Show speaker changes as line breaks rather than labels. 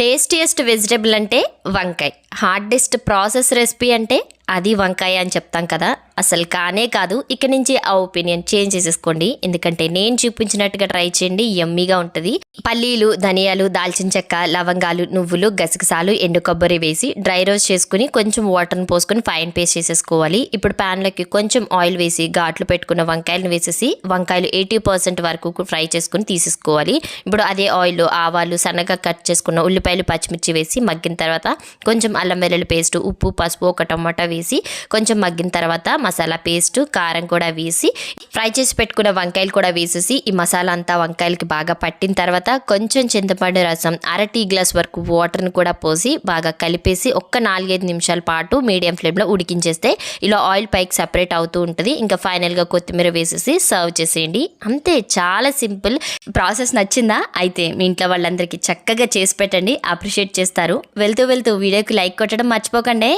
Tastiest vegetable అంటే వంకాయ. Hardest process recipe అంటే అది వంకాయ అని చెప్తాం కదా. అసలు కానే కాదు ఇక నుంచి ఆ ఒపీనియన్ చేంజ్ చేసేసుకోండి. ఎందుకంటే నేను చూపించినట్టుగా ట్రై చేయండి ఎమ్మీగా ఉంటుంది. పల్లీలు ధనియాలు దాల్చిన చెక్క లవంగాలు నువ్వులు గసగసాలు ఎండు కొబ్బరి వేసి డ్రై రోస్ట్ చేసుకుని కొంచెం వాటర్ని పోసుకొని ఫైన్ పేస్ట్ చేసేసుకోవాలి. ఇప్పుడు ప్యాన్లోకి కొంచెం ఆయిల్ వేసి ఘాట్లు పెట్టుకున్న వంకాయలను వేసేసి వంకాయలు ఎయిటీ పర్సెంట్ వరకు ఫ్రై చేసుకుని తీసేసుకోవాలి. ఇప్పుడు అదే ఆయిల్ ఆవాలు సన్నగా కట్ చేసుకున్న ఉల్లిపాయలు పచ్చిమిర్చి వేసి మగ్గిన తర్వాత కొంచెం అల్లం వెల్లుల్లి పేస్ట్ ఉప్పు పసుపు ఒక టమాటా వేసి కొంచెం మగ్గిన తర్వాత మసాలా పేస్ట్ కారం కూడా వేసి ఫ్రై చేసి పెట్టుకున్న వంకాయలు కూడా వేసేసి ఈ మసాలా అంతా వంకాయలకి బాగా పట్టిన తర్వాత కొంచెం చింతపండు రసం అర టీ గ్లాస్ వరకు వాటర్ని కూడా పోసి బాగా కలిపేసి ఒక్క నాలుగైదు నిమిషాల పాటు మీడియం ఫ్లేమ్లో ఉడికించేస్తే ఇలా ఆయిల్ పైకి సపరేట్ అవుతూ ఉంటుంది. ఇంకా ఫైనల్గా కొత్తిమీర వేసేసి సర్వ్ చేసేయండి. అంతే చాలా సింపుల్. ప్రాసెస్ నచ్చిందా? అయితే మీ ఇంట్లో వాళ్ళందరికీ చక్కగా చేసి పెట్టండి. అప్రిషియేట్ చేస్తారు. వెళ్తూ వెళ్తూ వీడియోకి లైక్ కొట్టడం మర్చిపోకండి.